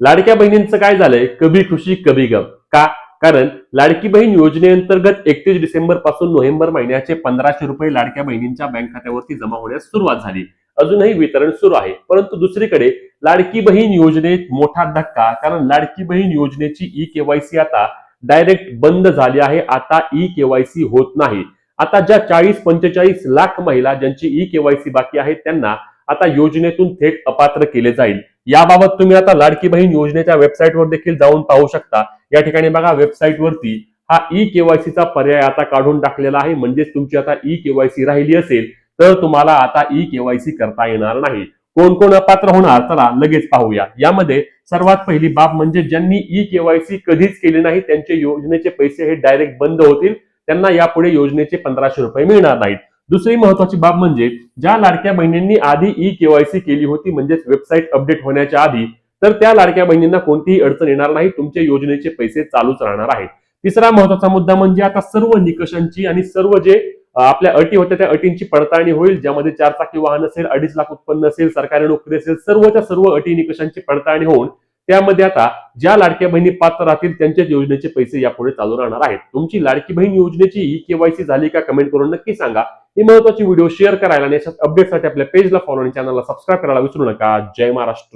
लाडक्या बहिणींचं काय झालंय? कभी खुशी कभी गम. का? कारण लाडकी बहीण योजनेअंतर्गत एकतीस डिसेंबरपासून नोव्हेंबर महिन्याचे पंधराशे रुपये लाडक्या बहिणींच्या बँक खात्यावरती जमा होण्यास सुरुवात झाली. अजूनही वितरण सुरू आहे. परंतु दुसरीकडे लाडकी बहीण योजनेत मोठा धक्का कारण लाडकी बहीण योजनेची ई केवायसी आता डायरेक्ट बंद झाली आहे. आता ई केवायसी होत नाही. आता ज्या चाळीस पंचेचाळीस लाख महिला ज्यांची ई केवायसी बाकी आहे त्यांना आता योजनेतून थेट अपात्र केले जाईल. याबाबत तुम्ही आता लाडकी बहीण योजनेच्या वेबसाईटवर देखील जाऊन पाहू शकता. या ठिकाणी बघा वेबसाईट वरती हा ई केवायसीचा पर्याय आता काढून टाकलेला आहे. म्हणजेच तुमची आता ई केवायसी राहिली असेल तर तुम्हाला आता ई केवायसी करता येणार नाही. कोण कोण अपात्र होणार चला लगेच पाहूया. यामध्ये सर्वात पहिली बाब म्हणजे ज्यांनी ई केवायसी कधीच केली नाही त्यांचे योजनेचे पैसे हे डायरेक्ट बंद होतील. त्यांना यापुढे योजनेचे पंधराशे रुपये मिळणार नाहीत. दुसरी महत्वाची बाब म्हणजे ज्या लाडक्या बहिणींनी आधी ई केवायसी केली होती म्हणजेच वेबसाईट अपडेट होण्याच्या आधी तर त्या लाडक्या बहिणींना कोणतीही अडचण येणार नाही तुमचे योजनेचे पैसे चालूच राहणार आहेत. तिसरा महत्त्वाचा मुद्दा म्हणजे आता सर्व निकषांची आणि सर्व जे आपल्या अटी होत्या त्या अटींची पडताळणी होईल ज्यामध्ये चार चाकी वाहन असेल अडीच लाख उत्पन्न असेल सरकारी नोकरी असेल सर्वच्या सर्व अटी निकषांची पडताळणी होऊन त्यामध्ये आता ज्या लाडक्या बहिणी पात्र राहतील त्यांच्याच योजनेचे पैसे यापुढे चालू राहणार आहेत. तुमची लाडकी बहीण योजनेची ई केवायसी झाली का कमेंट करून नक्की सांगा. ही महत्वाची व्हिडिओ शेअर करायला आणि अपडेटसाठी आपल्या पेजला फॉलो आणि चॅनलला सबस्क्राईब करायला विसरू नका. जय महाराष्ट्र.